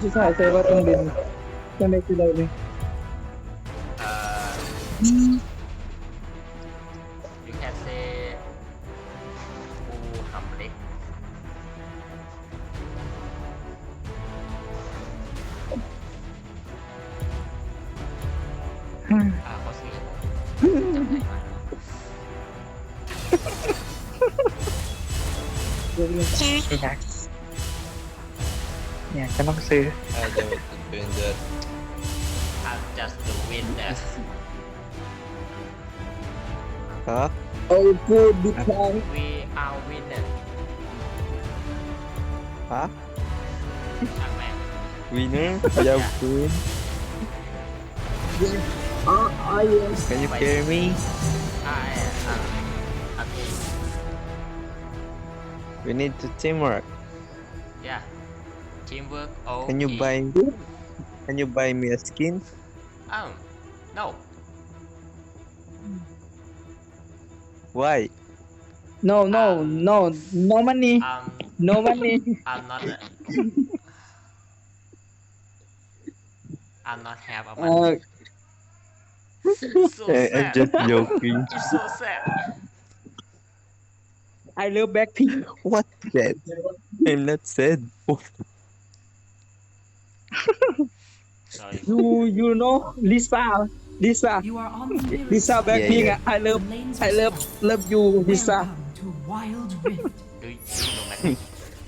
ชิซ้ายใช้ว่าต้องดึ doing that. How does the wind? Huh? Oh good, we can. We are winners. Huh? Winner? Yeah, win. Yes. Can you hear me? I am. Okay. We need to teamwork. Yeah. Teamwork. Okay. Can you buy? Can you buy me a skin? Um, no. Why? No, no, Um, no, no money, Um, no money. I'm not. I'm not have a money. Uh, so I, I'm just joking. It's so sad. I love Blackpink. What sad? I'm not sad. sorry you you know Lisa Lisa You are on the mirror Lisa side. Blackpink yeah. อ่ะ I love I love love you Lisa Welcome to Wild Rift. do you know Mac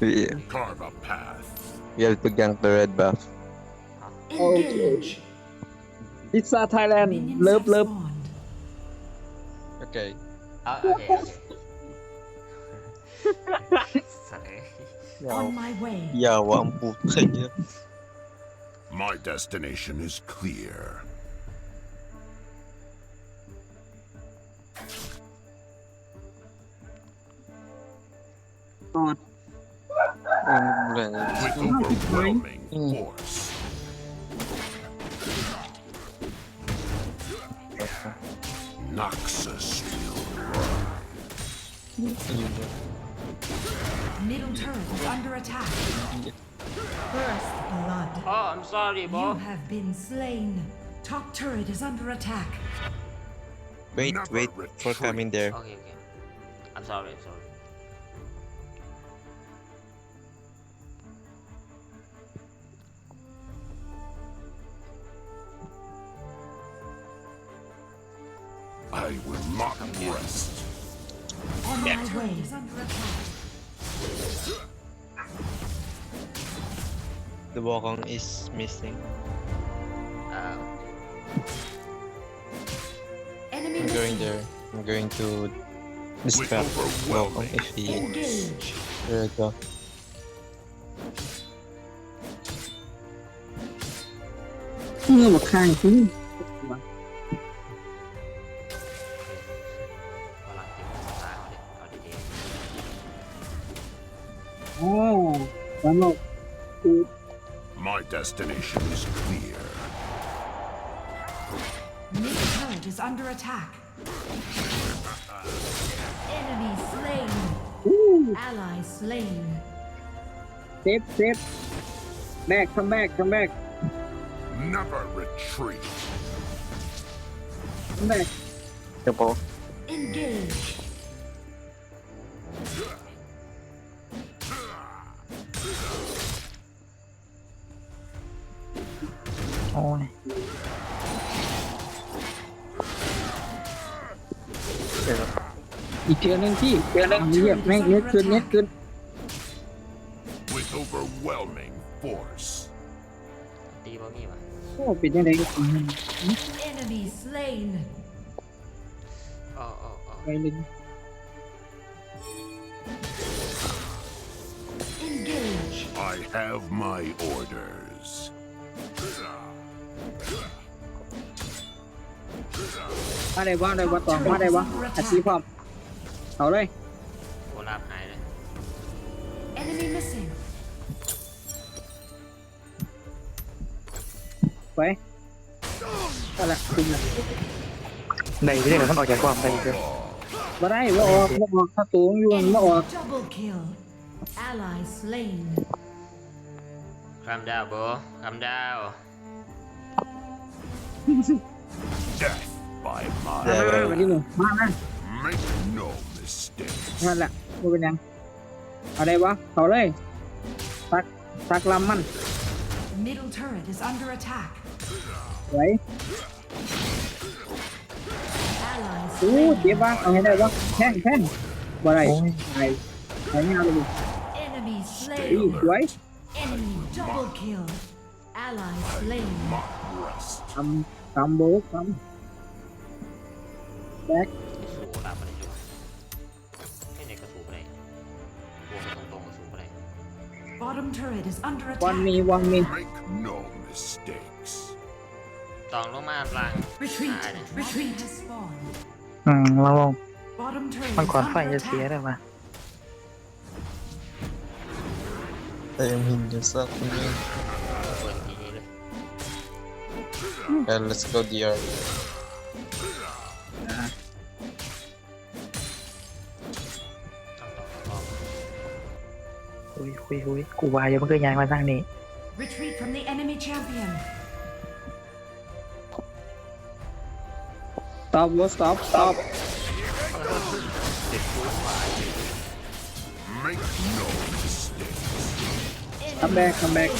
yeah. Carve a path. We have to gank the red buff. Engage. Lisa Thailand Minions love have love spawned. Okay. oh okay okay sorry On my way. Yawa ang puta niya. My destination is clear. With overwhelming mm. force. Noxus will Middle turret is under attack. First blood. oh I'm sorry You have been slain. Top turret is under attack. Wait, Never wait for retreat. coming there. okay okay I'm sorry I'm sorry I will not rest. On my way. Is under attack. the Wukong is missing. Uh, I'm going there. I'm going to distract Wukong if he is There we go. Ano mo kain ko? Oh, ano? destination is clear. Mid turret is under attack. Enemy slain. Ooh. Ally slain. Sip, sip. Back, come back, come back. Never retreat. Come back. Double. Engage. อีกเทือนึงพี่เทือนึงเรียบแม่งเน็ตขึ้นเน็ตขึ้น With overwhelming force. ๆตีบ่มีวะโอ้เป็นยังไงก็อืม Enemy slain. อ๋ออ๋ออ๋อไปเลย Engage. I have my orders. มาได้วะได้วะต่อมาได้วะอาชีพพร้อม เอาเลย โอลาฟหายเลย Enemy missing. ไปเอาละคุมละได้ไม่ได้เดี๋ยวมันออกจากความได้เดี๋ยวมาได้ว่าออกว่าออกถ้าตัวอยู่ Enemy มาออก double kill. Ally slain. ใคร calm down bro calm down Death by มา my มามาที่หนึ่งมามา Make no mistakes. นั่นแหละไม่เป็นหยังเอาได้วะเขาเลยตักตักลำมัน The middle turret is under attack. ไว้ Allies อู้ slain. เจ็บวะเอาให้ได้วะแท่งแท่งบ่ได้ โอ้ย ไอ้ไอ้ไม่เอาเลย Enemy อี slain. สวย Enemy double kill. Ally slain. Mock rest. ทำทำโบกทำแบก Bottom turret is under วัน attack. มีวันมี Make no mistakes. ตองลงมาล่าง Retreat. หายเนี่ย Retreat has spawned. อืมเราลง Bottom turret มัน is ก่อนไฟ under จะเสีย attack. ได้ปะ I am in the south. เปิดทีนี้เลย Uh, let's go DR. ยคุยกูวายยังไม่เคยย้ายมาสร้างนี่ Retreat from the enemy champion. Stop, bro, stop, stop. Come back, come back.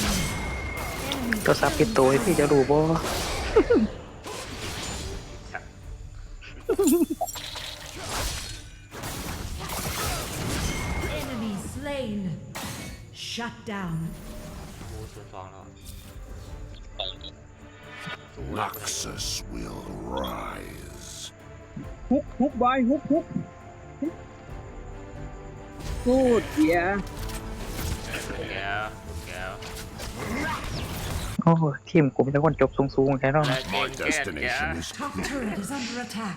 ก็ซับปิดตัวให้พี่จะดูบ่ Shut down. บูศูนย์สองแล้วสู้โอลาฟมาได้ด้วย Noxus will rise. ฮุกฮุกบอยฮุกฮุกฮุกกูดเกียร์ลูกแก้วลูกแก้วโอ้โหทีมกูมีแต่คนจบสูงๆแค่นั้นและเก่ My งแก่แก่ destination is Top clear. turret is under attack.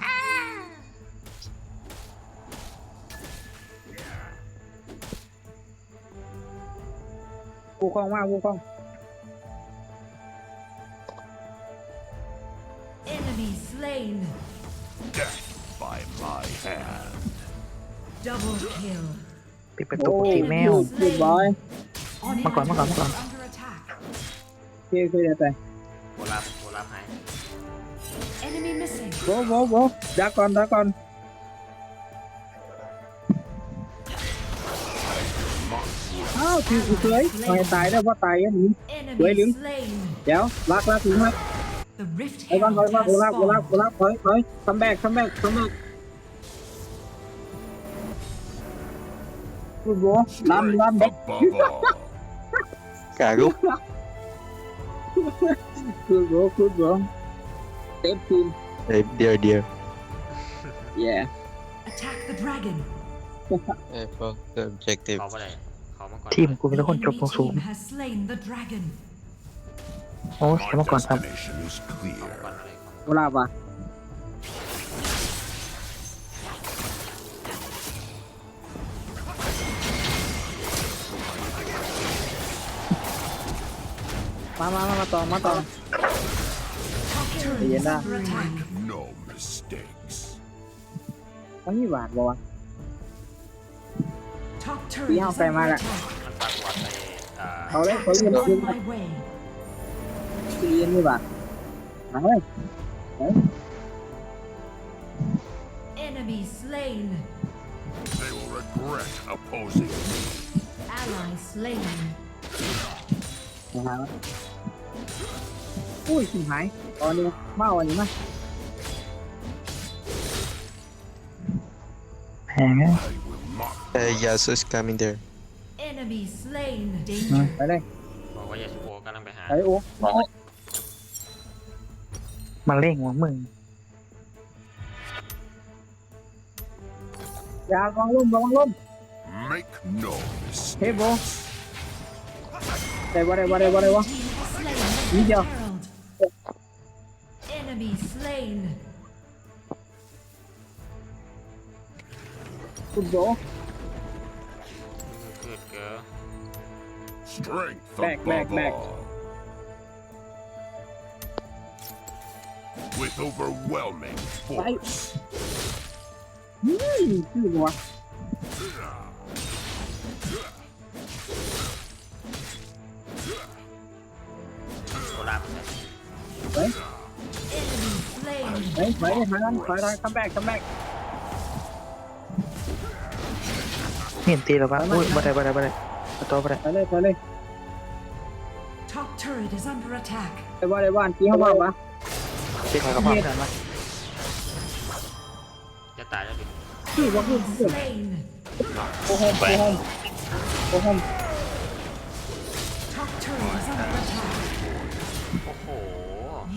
กูคล้องมากกูคล้อง Enemy slain. Death by my hand. Double kill. ปิดประตูทีแมวกูดกูดบอย On มาก่อนมาก่อนมาก่อน under attack. เกียร์คืออะไรโอลาฟโอลาฟหาย Enemy missing. โบโบโบดักก่อนดักก่อน thì cũng cưới. Hồi tái đâu có tái á Cưới liếm Đéo lắc lắc liếm hết Đấy con thôi con Cố lắc, cố lắc, cố lắc Thôi thôi. Come back come back come back. Ui bố. Lăn lăn Cả gốc Good bro, good bro Tép team Tép dear dear. Yeah. Attack the dragon. Hey, fuck the objective. เผามังกรทีมกูเป็นคนจบลงสูง โอ้เยมาก่อนครับกรอะไรกรโลาบว่ะมามามามาต่อมาต่อ Under attack. No ามันมีบาดบ่ะ Top turret Đi học is về under mà lại. attack. มันปักวัดไปอ่า เขาเลยเขายืน On ยืน my way. ยืนมีบาทมาเลย Enemy slain. They will regret opposing me. Ally slain. มาหาอุ้ยชิบหายตอนนี้มาวันนี้มา แพงนะ I I will not Uh, Yasuo's coming there. Enemy slain. Danger. ไปเลย บอกว่ายาสุโอกำลังไปหา ไปโอ้โอ้ มาเร่งว่ะมึง อยาระวังล่มระวังล่ม make no เฮ้ย mistake. โบได้บ่ได้บ่ได้บ่ได้บ่ Team has slain the Video. herald. Enemy slain. คุณโบ yeah. Strength back, above back, back. all. With overwhelming force. Mm, two more. Wait, wait, wait, hold come back, come back. เห็นตีแล้วปะอุ้ยบ่ได้บ่ได้บ่ได้เอาตัวบ่ได้ถอยเลยถอยเลย Top turret is under attack. ไอ้บ้านไอ้บ้านกี้เขาบอกว่าตีเขากับพ่อกันมาจะตายแล้วดิพี่ว่าพี่พี่ Slain. โกโฮมโกโฮมโกโฮม Top turret is under attack. โอ้โห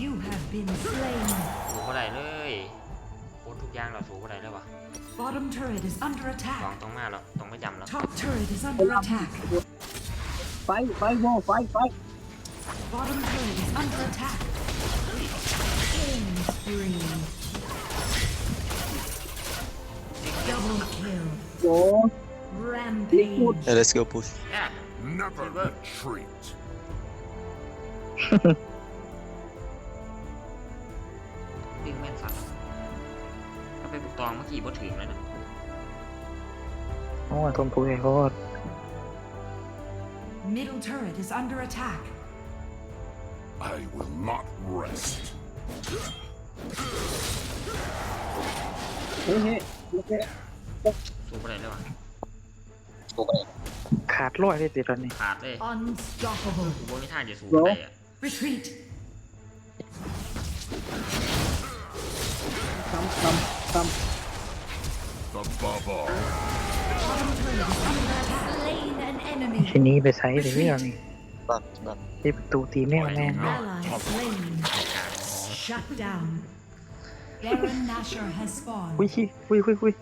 You have been slain. สูบอะไรเลยโคตรทุกอ ย่างเราสูบอะไรเลยวะ Bottom turret is under ลอง attack. ตรงมาแล้วตรงไม่จำแล้ว Top turret is under attack. ไฟไฟโวไฟไฟ Bottom turret is under attack. Killing spree. Double kill. โอ้ Rampage. Yeah, let's go push. เนี่ย Never retreat. ดึงแม่นสัตว์ถ้า ไปบุกตองเมื่อกี้บ่ถึงแล้วนะโอ้ยทนผู้ใหญ่โคตร Middle turret is under attack. I will not rest. เฮ้ยเฮ้ยโอเคสูบอะไรเลยวะขาดร้อยเลยสิตอนนี้ขาดเลย Unstoppable. กูบ่มีทางจะสูบได้อะ Retreat. ซ้ำซ้ำ ซ้ Above all, Bottom turret is under attack. Slain an enemy. ทีนี้ไปใช้เลยพี่เรานี่ Run, run. ที่ประตูตีแม่งแม่ง Ally slain. Shut down. Baron Nashor has อุ้ย spawned. ขี้อุ้ยอุ้ยอุ้ย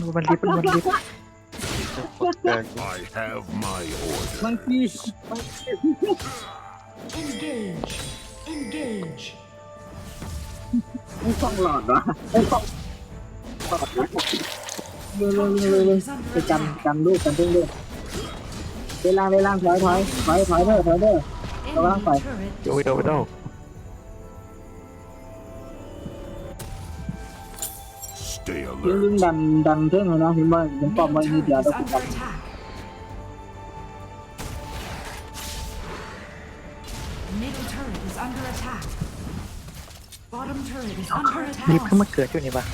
ดูมันรีบมันรีบ Fuck that. I have my ำมั order. งกี้ Engage. Engage. ไม่ต้องหลอดวะไม่ต้อง เร็วเร็วเร็วเร็วไปจำจำลูกจำเพื่อด้วยเวลาเวลาถอยถอยถอยถอยเด้อถอยเด้อเราวังถอยโยโย่ไปต้องยิ่ยิ่งดันดันเพื่อนเขาเนะพี่เมย์ผมปอบไว้นิดเดียวแล้วผมดันรีบเข้ามาเกิดอยู่นี่ปะ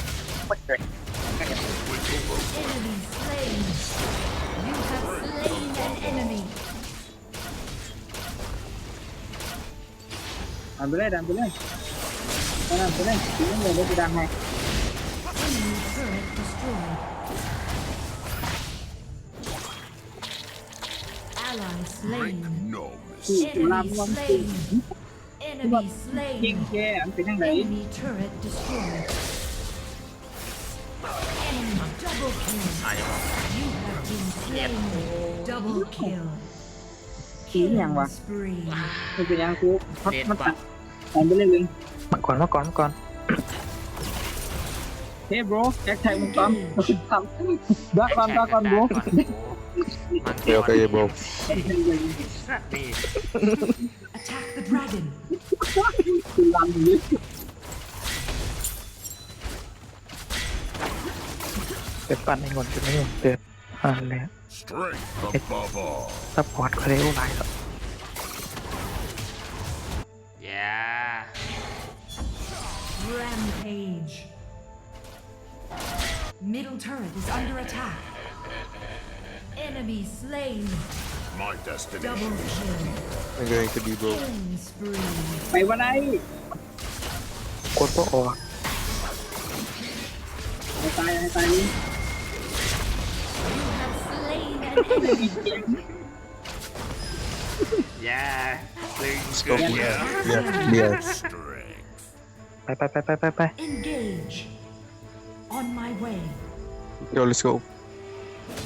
what you're doing. Enemy slain. You have slain an enemy. Ambulance, ambulance. Con ambulance, chỉ những người được đam này. Enemy turret destroyed. Ally slain. Enemy slain. Enemy slain. Enemy turret destroyed. ตายยังวะ You have been slain. Double kill. ขี้ยังวะ Spree. มันเป็นยังกูพัดเด็ดมันปะตัดดันไปเลยลิงมาก่อนมาก่อนมาก่อนเฮ้ย bro แจ็คไทยมึงปั๊มทำดักก่อนดักก่อน bro มัน Okay, okay, bro. นี่ Attack the dragon. คือรันอย่างนี้ เปิดปั่นในงอนจุดนี้เปิดอะไร Strength above all. ซัพพอร์ตเขาเรียกว่าอะไรครับอย่า Rampage. Middle turret is under attack. Enemy slain. My destination. Double kill. I'm going to be broke. Killing spree. ไปวันไหนกดพวกออกให้ตายให้ตาย yeah. Go. Yeah. Yes. Bye bye bye bye bye bye. Engage. On my way. Yo, let's go.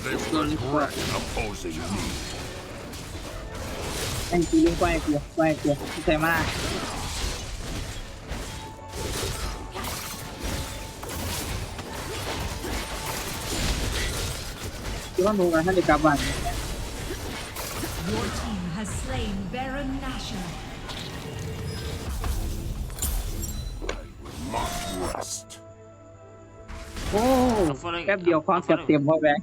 They will regret opposing me. Thank you, thank you, thank you. Thank you. คิดว่าหนูกับท่านจะกลับบ้าน Your team has slain Baron Nashor. Not rest. โอ้แป๊บเดียวความเสียบเต็มพอแบง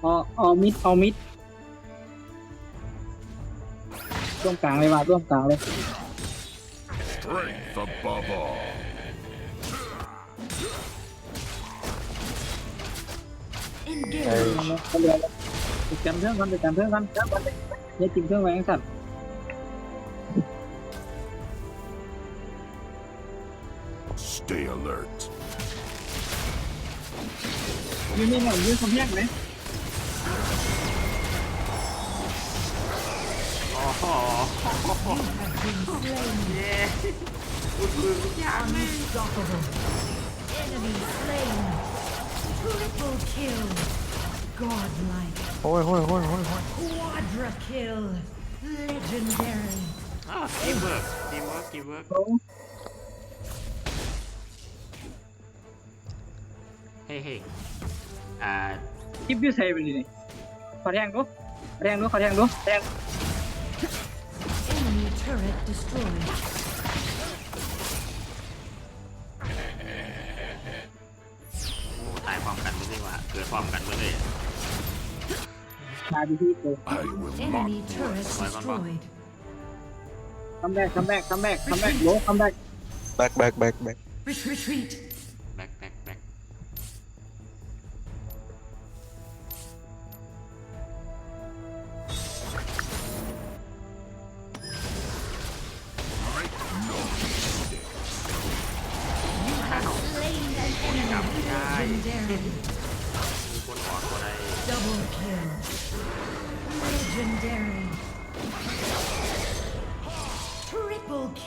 เอาเอามิดเอามิดร่วมกลางเลยว่ะร่วมกลางเลย Strength above all. จำเพื่อนกันจำเพื่อนกันจำท่อนกันเนี่ยจิ้มเพื่อนไว้ยังสัตว์ยืนนี่หน่อยยืนคำแยกไหมอ๋อเย้คุณคือทุกอย่างเลย Enemy slain. Triple kill. Godlike. Hoy, hoy, hoy, hoy, hoy. Quadra kill. Legendary. Ah, teamwork. Teamwork, teamwork. Oh. Hey, hey. Uh, Keep this heavy ini. Varian go. Varian go. Enemy turret destroyed. ว่าเกิดพร้อมกันไม่เลย มาดีที่กู I will Enemy not turret rest. destroyed. คัมแบ็กคัมแบ็กคัมแบ็กคัมแบ็กโลคัมแบ็ก Back, back, back, back. Ret- Retreat.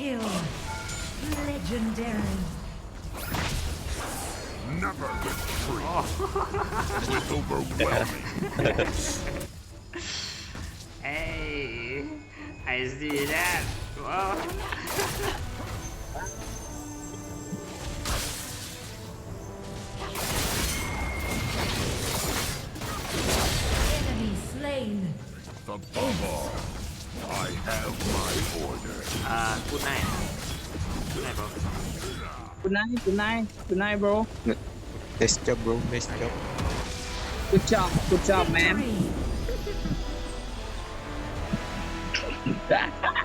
kill. Legendary. Never retreat. Oh. With overwhelming. hey, I see that. Whoa. Enemy slain. The bubble. I have my order. อ่าพูดได้พูดได้บอก คุณนายคุณนายคุณนาย bro Nice job, bro. Nice job. good job good job man Victory.